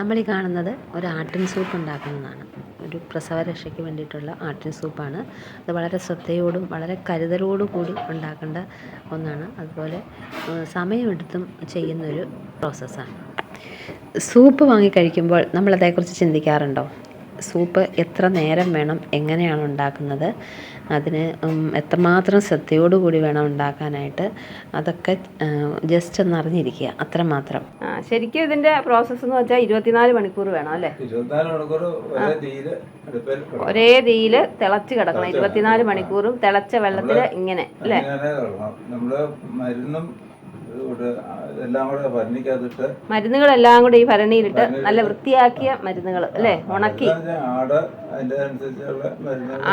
നമ്മൾ ഈ കാണുന്നത് ഒരു ആട്ടിൻ സൂപ്പ് ഉണ്ടാക്കുന്നതാണ്. ഒരു പ്രസവ പ്രസവരക്ഷയ്ക്ക് വേണ്ടിയിട്ടുള്ള ആട്ടിൻ സൂപ്പാണ്. അത് വളരെ ശ്രദ്ധയോടും വളരെ കരുതലോടും കൂടി ഉണ്ടാക്കേണ്ട ഒന്നാണ്. അതുപോലെ സമയമെടുത്തും ചെയ്യുന്നൊരു പ്രോസസ്സാണ് സൂപ്പ് വാങ്ങി കഴിക്കുമ്പോൾ നമ്മളതേക്കുറിച്ച് ചിന്തിക്കാറുണ്ടോ? സൂപ്പ് എത്ര നേരം വേണം എങ്ങനെയാണ് ഉണ്ടാക്കുന്നത് അതിന് എത്രമാത്രം എത്രമാത്രം ശ്രദ്ധയോടുകൂടി വേണം ഉണ്ടാക്കാനായിട്ട് അതൊക്കെ ജസ്റ്റ് ഒന്ന് അറിഞ്ഞിരിക്കുക അത്ര മാത്രം ശരിക്കും ഇതിന്റെ പ്രോസസ്സ് എന്ന് വെച്ചാൽ ഇരുപത്തിനാല് മണിക്കൂർ വേണം അല്ലേ? ഒരേ തീയിൽ തിളച്ച് കിടക്കണം ഇരുപത്തിനാല് മണിക്കൂറും തിളച്ച വെള്ളത്തിൽ ഇങ്ങനെ അല്ലേ? നമ്മൾ. മരുന്നും മരുന്നുകളെല്ലാം കൂടി ഈ ഭരണിയിലിട്ട് നല്ല വൃത്തിയാക്കിയ മരുന്നുകൾ അല്ലേ? ഉണക്കി.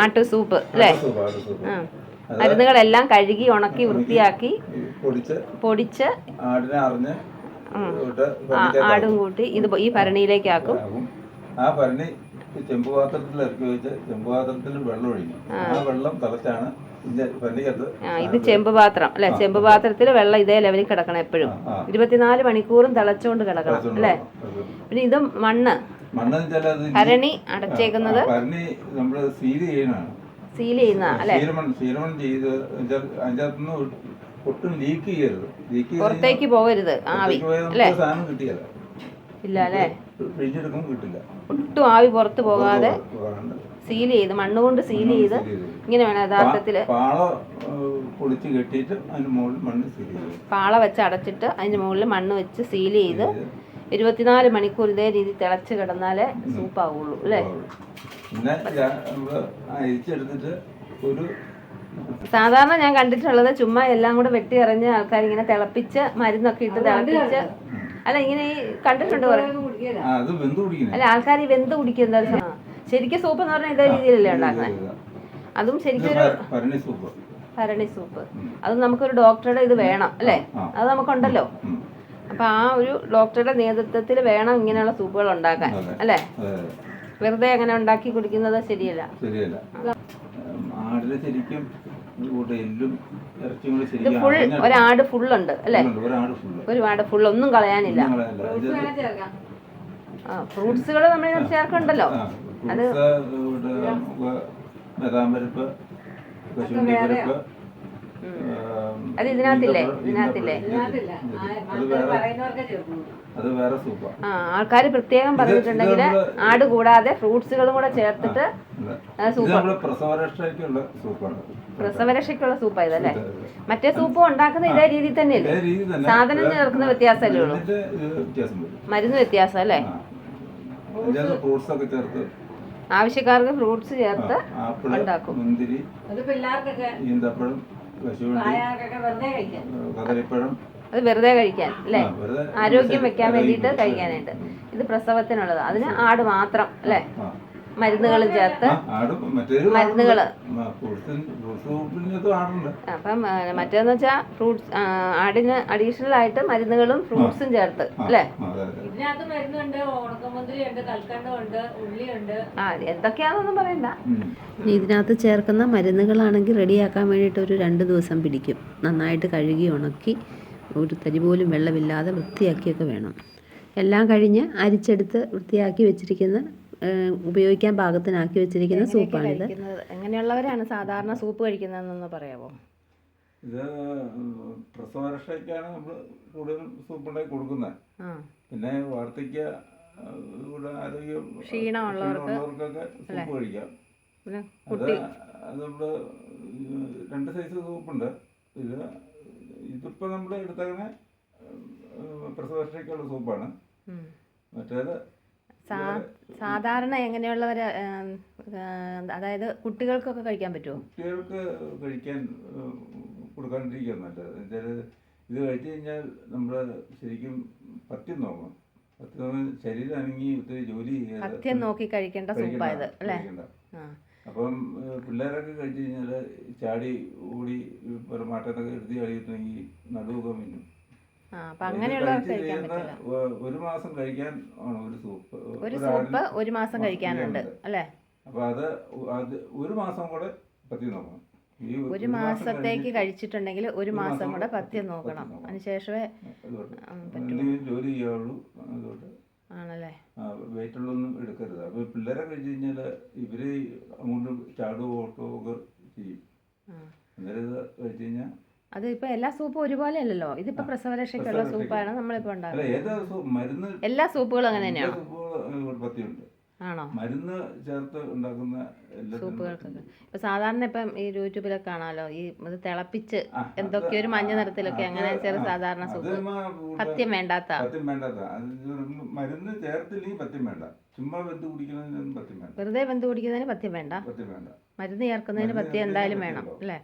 ആട്ട് സൂപ്പ് അല്ലേ? മരുന്നുകളെല്ലാം കഴുകി ഉണക്കി വൃത്തിയാക്കി പൊടിച്ച് ആടും കൂട്ടി ഇത് ഈ ഭരണിയിലേക്കാക്കും. ആക്കും. ആ ഭരണി ചെമ്പ് പാത്രത്തിൽ ഇറക്കി വെച്ച് ചെമ്പ് പാത്രത്തിൽ വെള്ളം ഒഴിക്കും ആ വെള്ളം തിളച്ചാണ് ഇത് ചെമ്പ് പാത്രം. അല്ലെ? ചെമ്പ് പാത്രത്തിൽ വെള്ളം ഇതേ ലെവലിൽ കിടക്കണം എപ്പോഴും. ഇരുപത്തിനാല് മണിക്കൂറും തിളച്ചുകൊണ്ട് കിടക്കണം അല്ലെ? പിന്നെ ഇത് മണ്ണ്. ഹരണി ഭരണി അടച്ചേക്കുന്നത്? സീൽ ചെയ്യുന്ന അല്ലെ? ഒട്ടും ലീക്ക് ചെയ്യരുത്. പുറത്തേക്ക് പോകരുത് ആവി അല്ലേ? ഇല്ല അല്ലേ? ഒട്ടും ആവി പുറത്ത് പോകാതെ സീൽ ചെയ്ത് മണ്ണുകൊണ്ട് സീൽ ചെയ്ത്. ഇങ്ങനെ വേണം യഥാർത്ഥത്തിൽ. പാള ഏഹ്, പൊളിച്ച് കെട്ടിയിട്ട് അതിന് മുകളിൽ മണ്ണ് സീൽ ചെയ്യും പാള വെച്ച് അടച്ചിട്ട് അതിന്റെ മുകളിൽ മണ്ണ് വെച്ച് സീൽ ചെയ്ത് ഇരുപത്തിനാല് മണിക്കൂർ ഇതേ രീതി തിളച്ച് കിടന്നാലേ സൂപ്പ് ആവുള്ളൂ അല്ലേ? പിന്നെ അരിച്ചെടുത്തിട്ട് ഒരു സാധാരണ ഞാൻ കണ്ടിട്ടുള്ളത് ചുമ്മാ എല്ലാം കൂടെ വെട്ടി എറിഞ്ഞ് ആൾക്കാർ ഇങ്ങനെ തിളപ്പിച്ച് മരുന്നൊക്കെ ഇട്ട് തിളപ്പിച്ച് അല്ല ഇങ്ങനെ ഈ കണ്ടിട്ടുണ്ട് അല്ല ആൾക്കാർ ഈ വെന്ത് കുടിക്കുന്ന ശരിക്കും സൂപ്പ് എന്ന് പറഞ്ഞാൽ ഇതേ രീതിയിലല്ലേ. ഉണ്ടാക്കുന്നത് അതും ശരിക്കും ഒരു ഭരണി സൂപ്പ്. അത് നമുക്കൊരു ഡോക്ടറുടെ ഇത് വേണം അല്ലേ? അത് നമുക്കുണ്ടല്ലോ. അപ്പൊ ആ ഒരു ഡോക്ടറുടെ നേതൃത്വത്തിൽ വേണം ഇങ്ങനെയുള്ള സൂപ്പുകൾ ഉണ്ടാക്കാൻ അല്ലെ? അതെ. അതെ. വെറുതെ അങ്ങനെ ഉണ്ടാക്കി കുടിക്കുന്നത് ശരിയല്ല. ഇത് ഫുൾ. ഒരാട് ഫുള്ളുണ്ട് അല്ലേ? ഒരുപാട് ഫുൾ ഒന്നും കളയാനില്ല. ഫ്രൂട്ട്സുകൾ നമ്മൾ ചേർക്കുണ്ടല്ലോ ചേർക്കണ്ടല്ലോ ആ, പരിപ്പ് കശുവണ്ടി പരിപ്പ് അത് ഇതിനകത്തില്ലേ? ഇതിനകത്തില്ലേ? അത് വേറെ സൂപ്പാ. ആ ആൾക്കാർ പ്രത്യേകം പറഞ്ഞിട്ടുണ്ടെങ്കിൽ ആട് കൂടാതെ ഫ്രൂട്ട്സുകളും കൂടെ ചേർത്തിട്ട് പ്രസവരക്ഷയ്ക്കുള്ള സൂപ്പാണ്. പ്രസവരക്ഷയ്ക്കുള്ള സൂപ്പാ ഇതല്ലേ. മറ്റേ സൂപ്പ് ഉണ്ടാക്കുന്ന ഇതേ രീതി തന്നെയല്ലേ ഇതേ രീതി തന്നെ. സാധനം ചേർക്കുന്ന വ്യത്യാസമല്ലേ ഉള്ളൂ? ഇതിന്റെ വ്യത്യാസം വരും. മരുന്ന് വ്യത്യാസം അല്ലേ? ഫ്രൂട്ട്സ് ഒക്കെ ചേർത്ത് ആവശ്യക്കാർക്ക് ഫ്രൂട്ട്സ് ചേർത്ത് ഉണ്ടാക്കും. മുന്തിരി ഈന്തപ്പഴം കദളിപ്പഴം. അത് വെറുതെ കഴിക്കാൻ അല്ലേ? ആരോഗ്യം വെക്കാൻ വേണ്ടിയിട്ട്. കഴിക്കാനായിട്ട്. ഇത് പ്രസവത്തിനുള്ളത്. അതിന് ആട് മാത്രം അല്ലേ. മരുന്നുകളും ചേർത്ത് മരുന്നുകൾ അപ്പം മറ്റേന്ന് വെച്ചാൽ ഫ്രൂട്ട്സ് ആടിന് അഡീഷണൽ ആയിട്ട് മരുന്നുകളും ഫ്രൂട്ട്സും ചേർത്ത് അല്ലെ? ആ, എന്തൊക്കെയാണെന്നൊന്നും പറയണ്ട. ഇതിനകത്ത് ചേർക്കുന്ന മരുന്നുകളാണെങ്കിൽ റെഡിയാക്കാൻ വേണ്ടിയിട്ട് ഒരു രണ്ട് ദിവസം പിടിക്കും. നന്നായിട്ട് കഴുകി ഉണക്കി ഒരു തരി പോലും വെള്ളമില്ലാതെ വൃത്തിയാക്കിയൊക്കെ വേണം. എല്ലാം കഴിഞ്ഞ് അരിച്ചെടുത്ത് വൃത്തിയാക്കി വെച്ചിരിക്കുന്ന ഉപയോഗിക്കാൻ പാകത്തിനാക്കി വെച്ചിരിക്കുന്ന സൂപ്പാണിത്. ഇത് എങ്ങനെയുള്ളവരാണ് സാധാരണ സൂപ്പ് കഴിക്കുന്നതെന്നൊന്ന് പറയാമോ ഇത് പ്രസവരക്ഷയ്ക്കാണ് നമ്മൾ കൂടുതലും സൂപ്പ് ഉണ്ടാക്കി കൊടുക്കുന്നത് പിന്നെ വാർദ്ധക്യ ഇവിടെ ആരോഗ്യം ക്ഷീണമുള്ളവർക്ക് ക്ഷീണമുള്ളവർക്കൊക്കെ സൂപ്പ് കഴിക്കാം. പിന്നെ അത് അത് നമ്മൾ രണ്ട് സൈസ് സൂപ്പുണ്ട്. ഇത് ഇതിപ്പോ നമ്മൾ എടുത്തേക്കണ പ്രസവരക്ഷയ്ക്കുള്ള സൂപ്പാണ്. മറ്റേത് സാധാരണ എങ്ങനെയുള്ളവർ അതായത് കുട്ടികൾക്കൊക്കെ കഴിക്കാൻ പറ്റുമോ കുട്ടികൾക്ക് കഴിക്കാൻ കൊടുക്കാണ്ടിരിക്കാൻ കൊടുക്കാണ്ടിരിക്കുക നല്ലത്. എന്നുവെച്ചാൽ ഇത് കഴിച്ചു കഴിഞ്ഞാൽ നമ്മൾ ശരിക്കും പത്യം നോക്കണം. പത്യം നോക്കാൻ ശരീരം അനങ്ങി ഒത്തിരി ജോലി പത്യം നോക്കി കഴിക്കേണ്ട സൂപ്പായത് അല്ലേ? അപ്പം പിള്ളേരൊക്കെ കഴിച്ചു കഴിഞ്ഞാൽ ചാടി ഓടി പെരുമാറ്റത്തൊക്കെ എടുത്ത് ചാടിയിട്ടുണ്ടെങ്കിൽ നടുവൊക്കെ മിന്നും. ഒരു മാസം കഴിക്കാൻ ഒരു സൂപ്പ്. ഒരു സൂപ്പ് ഒരു മാസം കഴിക്കാനുണ്ട് അല്ലേ? അപ്പൊ അത് അത് ഒരു മാസം കൂടെ പത്തി നോക്കണം. ഒരു മാസത്തേക്ക് കഴിച്ചിട്ടുണ്ടെങ്കിൽ ഒരു മാസം കൂടെ പത്തി നോക്കണം. അതിനുശേഷമേ ജോലി ചെയ്യാവുള്ളൂ ആണല്ലേ? വെയിറ്റ് ഉള്ളൊന്നും എടുക്കരുത്. അപ്പോൾ പിള്ളേരെ കഴിച്ചു കഴിഞ്ഞാൽ ഇവർ അങ്ങോട്ട് ചാടുകയോ ഓട്ടോ ഒക്കെ ചെയ്യും. അന്നേരം ഇത് കഴിച്ച് കഴിഞ്ഞാൽ അത് ഇപ്പൊ എല്ലാ സൂപ്പും ഒരുപോലെ അല്ലല്ലോ ഇതിപ്പോ പ്രസവരക്ഷയ്ക്കുള്ള പ്രസവരക്ഷയ്ക്ക്. സൂപ്പാണ് നമ്മളിപ്പോ ഉണ്ടാക്കുന്നത്. എല്ലാ സൂപ്പുകളും അങ്ങനെ തന്നെയാണ്? ആണോ? മരുന്ന് ചേർത്ത് ഉണ്ടാക്കുന്ന സൂപ്പുകൾക്കൊക്കെ. ഇപ്പൊ സാധാരണ ഇപ്പം ഈ യൂട്യൂബിലൊക്കെ കാണാമല്ലോ ഈ ഇത് തിളപ്പിച്ച് എന്തൊക്കെയോ എന്തൊക്കെ ഒരു മഞ്ഞ നിറത്തിലൊക്കെ അങ്ങനെ ചെറിയ സാധാരണ സൂപ്പ്. പത്യം വേണ്ടാത്ത. മരുന്ന് ചേർത്തില്ലെങ്കിൽ പത്യം വേണ്ട. ചുമ്മാ പത്യം വേണ്ട. വെറുതെ വെന്ത് കുടിക്കുന്നതിന് പത്യം വേണ്ട. മരുന്ന് ചേർക്കുന്നതിന് പത്യം എന്തായാലും വേണം അല്ലേ?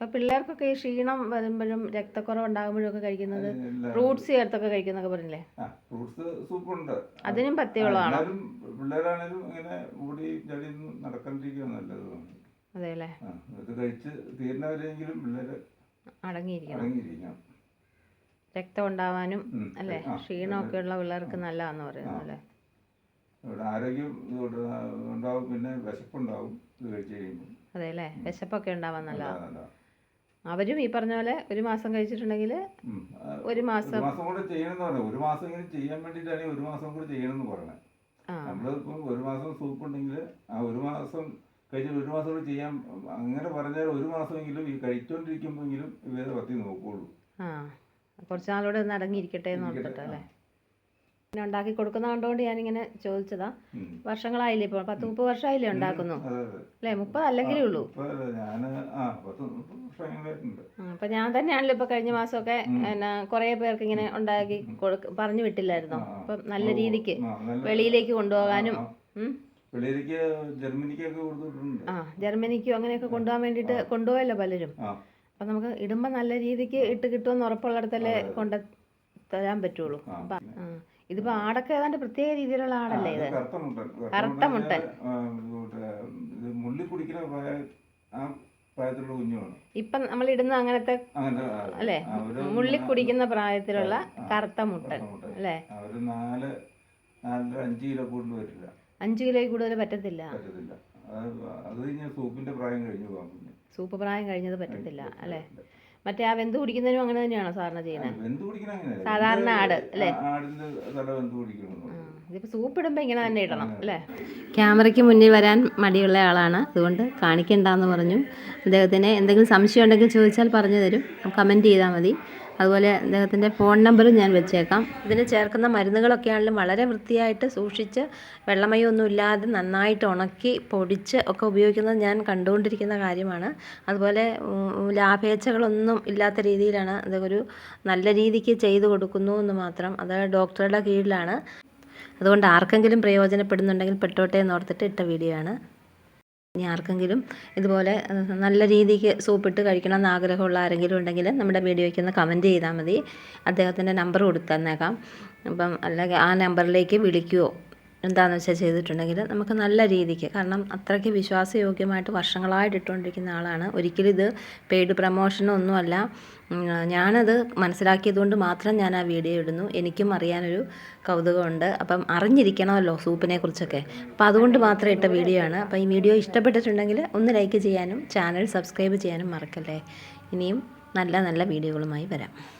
ആ. അപ്പൊ പിള്ളേർക്കൊക്കെ ഈ ക്ഷീണം വരുമ്പോഴും രക്തക്കുറവ് ഉണ്ടാകുമ്പോഴും ഒക്കെ കഴിക്കുന്നത് ഫ്രൂട്ട്സ് ചേർത്തൊക്കെ കഴിക്കുന്നൊക്കെ പറഞ്ഞില്ലേ? ഫ്രൂട്ട്സ് സൂപ്പുണ്ട് അതിനും പത്തിയുള്ളതാണ് പിള്ളേരാണേലും ഇങ്ങനെ ഓടി ചടി ഒന്നും നടക്കാണ്ടിരിക്കുക നല്ലത്. അതെ അല്ലേ ആ ഇത് കഴിച്ച് തീരുന്നവരെങ്കിലും പിള്ളേര് അടങ്ങിയിരിക്കണം. അടങ്ങിയിരിക്കണം. രക്തം ഉണ്ടാവാനും അല്ലെ? ക്ഷീണമൊക്കെ ഉള്ള പിള്ളേർക്ക് നല്ലതാന്ന് പറയുന്നത് അല്ലേ? ആരോഗ്യം ഉണ്ടാവും പിന്നെ വിശപ്പുണ്ടാവും ഇത് കഴിച്ച് കഴിയുമ്പോൾ അതെ അല്ലേ വിശപ്പൊക്കെ ഉണ്ടാവാൻ നല്ലതാണ് നല്ലതാ, നല്ലതാ. അവരും ഈ പറഞ്ഞ പോലെ ഒരു മാസം കഴിച്ചിട്ടുണ്ടെങ്കിൽ. ഒരു മാസം. മാസം കൂടെ ചെയ്യണമെന്ന് പറഞ്ഞു ഒരു മാസം ഇങ്ങനെ ചെയ്യാൻ വേണ്ടിയിട്ടാണ് ഒരു മാസം കൂടെ ചെയ്യണമെന്ന് പറഞ്ഞത് ആ. നമ്മളിപ്പം ഒരു മാസം സൂപ്പ് ഉണ്ടെങ്കിൽ ആ ഒരു മാസം കഴിച്ച ഒരു മാസം കൂടെ ചെയ്യാൻ അങ്ങനെ പറഞ്ഞാൽ ഒരു മാസമെങ്കിലും ഈ കഴിച്ചുകൊണ്ടിരിക്കുമ്പോഴെങ്കിലും ഇവരെ പത്തി നോക്കുള്ളൂ. ആ. കുറച്ച് നാളൂടെ ഒന്ന് അടങ്ങിയിരിക്കട്ടെ എന്ന് ഇരിക്കട്ടെ, ഓർത്തിട്ട് അല്ലേ പിന്നെ ഉണ്ടാക്കി കൊടുക്കുന്ന കണ്ടുകൊണ്ട് ഞാനിങ്ങനെ ചോദിച്ചതാ. വർഷങ്ങളായില്ലേ ഇപ്പോൾ പത്ത് മുപ്പത് വർഷമായില്ലേ ഉണ്ടാക്കുന്നു? അല്ലേ? മുപ്പത് അല്ലെങ്കിലേ ഉള്ളൂ. അപ്പൊ ഞാൻ തന്നെയാണല്ലോ ഇപ്പൊ കഴിഞ്ഞ മാസമൊക്കെ എന്നാ കുറേ പേർക്ക് ഇങ്ങനെ ഉണ്ടാക്കി കൊടുക്ക പറഞ്ഞു വിട്ടില്ലായിരുന്നോ? ആ. നല്ല രീതിക്ക് വെളിയിലേക്ക് കൊണ്ടുപോകാനും ആ, ജർമ്മനിക്കും അങ്ങനെയൊക്കെ കൊണ്ടുപോകാൻ വേണ്ടിയിട്ട് കൊണ്ടുപോയല്ലോ പലരും. അപ്പൊ നമുക്ക് ഇടുമ്പോ നല്ല രീതിക്ക് ഇട്ട് കിട്ടുമെന്ന് ഉറപ്പുള്ളിടത്തല്ലേ കൊണ്ട് തരാൻ പറ്റുള്ളൂ. ആ. അപ്പം ആ ഇതിപ്പോൾ ആടൊക്കെ ഏതാണ്ട് പ്രത്യേക രീതിയിലുള്ള ആടല്ലേ ഇത്? കറുത്ത മുട്ടൻ കറുത്ത ആ, ഇത് ഇത് മുള്ളി കുടിക്കുന്ന പ്രായത്തിലുള്ള കുഞ്ഞുമാണ്. ഇപ്പം നമ്മൾ ഇടുന്ന അങ്ങനത്തെ അല്ലെ? മുള്ളി കുടിക്കുന്ന പ്രായത്തിലുള്ള കറുത്ത മുട്ടൻ അല്ലെ? അവർ നാല് നാലര അഞ്ച് കിലോ കൂടുതൽ വരില്ല. അഞ്ച് കിലോയിൽ കൂടുതൽ പറ്റത്തില്ല? പറ്റത്തില്ല. അത് സൂപ്പിന്റെ പ്രായം കഴിഞ്ഞു സൂപ്പ് പ്രായം കഴിഞ്ഞത് പറ്റത്തില്ല അല്ലേ? മറ്റേ ആ വെന്ത് കുടിക്കുന്നതിനും അങ്ങനെ തന്നെയാണോ സാറിന് ചെയ്യുന്നത് സാധാരണ ആട്, അല്ലേ? ഇതിപ്പോൾ സൂപ്പ് ഇടുമ്പോൾ ഇങ്ങനെ തന്നെ ഇടണം അല്ലേ? ക്യാമറയ്ക്ക് മുന്നിൽ വരാൻ മടിയുള്ള ആളാണ്. അതുകൊണ്ട് കാണിക്കണ്ടെന്ന് പറഞ്ഞു. അദ്ദേഹത്തിന് എന്തെങ്കിലും സംശയം ഉണ്ടെങ്കിൽ ചോദിച്ചാൽ പറഞ്ഞു തരും. കമന്റ് ചെയ്താൽ മതി. അതുപോലെ അദ്ദേഹത്തിന്റെ ഫോൺ നമ്പറും ഞാൻ വെച്ചേക്കാം. ഇതിന് ചേർക്കുന്ന മരുന്നുകളൊക്കെ ആണെങ്കിലും വളരെ വൃത്തിയായിട്ട് സൂക്ഷിച്ച് വെള്ളമയൊന്നും ഇല്ലാതെ നന്നായിട്ട് ഉണക്കി പൊടിച്ച് ഒക്കെ ഉപയോഗിക്കുന്നത് ഞാൻ കണ്ടുകൊണ്ടിരിക്കുന്ന കാര്യമാണ്. അതുപോലെ ലാഭേച്ഛകളൊന്നും ഇല്ലാത്ത രീതിയിലാണ് അതൊരു നല്ല രീതിക്ക് ചെയ്തു കൊടുക്കുന്നു എന്ന് മാത്രം. അത് ഡോക്ടറുടെ കീഴിലാണ്. അതുകൊണ്ട് ആർക്കെങ്കിലും പ്രയോജനപ്പെടുന്നുണ്ടെങ്കിൽ പെട്ടോട്ടെ എന്ന് ഓർത്തിട്ട് ഇട്ട വീഡിയോ ആണ് ഇനി ആർക്കെങ്കിലും ഇതുപോലെ നല്ല രീതിക്ക് സൂപ്പിട്ട് കഴിക്കണം എന്ന് ആഗ്രഹമുള്ള ആരെങ്കിലും ഉണ്ടെങ്കിൽ നമ്മുടെ വീഡിയോയ്ക്ക് ഒന്ന് കമന്റ് ചെയ്താൽ മതി. അദ്ദേഹത്തിന്റെ നമ്പർ കൊടുത്തു തന്നേക്കാം അപ്പം അല്ലെങ്കിൽ ആ നമ്പറിലേക്ക് വിളിക്കുകയോ എന്താണെന്ന് വെച്ചാൽ ചെയ്തിട്ടുണ്ടെങ്കിൽ നമുക്ക് നല്ല രീതിക്ക് കാരണം അത്രയ്ക്ക് വിശ്വാസയോഗ്യമായിട്ട് വർഷങ്ങളായിട്ട് ഇട്ടുകൊണ്ടിരിക്കുന്ന ആളാണ്. ഒരിക്കലും ഇത് പെയ്ഡ് പ്രമോഷനോ ഒന്നുമല്ല. ഉം, ഞാനത് മനസ്സിലാക്കിയതുകൊണ്ട് മാത്രം ഞാൻ ആ വീഡിയോ ഇടുന്നു. എനിക്കും അറിയാനൊരു കൗതുകമുണ്ട്. അപ്പം അറിഞ്ഞിരിക്കണമല്ലോ സൂപ്പിനെ കുറിച്ചൊക്കെ. അപ്പോൾ അതുകൊണ്ട് മാത്രം ഇട്ട വീഡിയോ ആണ്. അപ്പോൾ ഈ വീഡിയോ ഇഷ്ടപ്പെട്ടിട്ടുണ്ടെങ്കിൽ ഒന്ന് ലൈക്ക് ചെയ്യാനും ചാനൽ സബ്സ്ക്രൈബ് ചെയ്യാനും മറക്കല്ലേ. ഇനിയും നല്ല നല്ല വീഡിയോകളുമായി വരാം.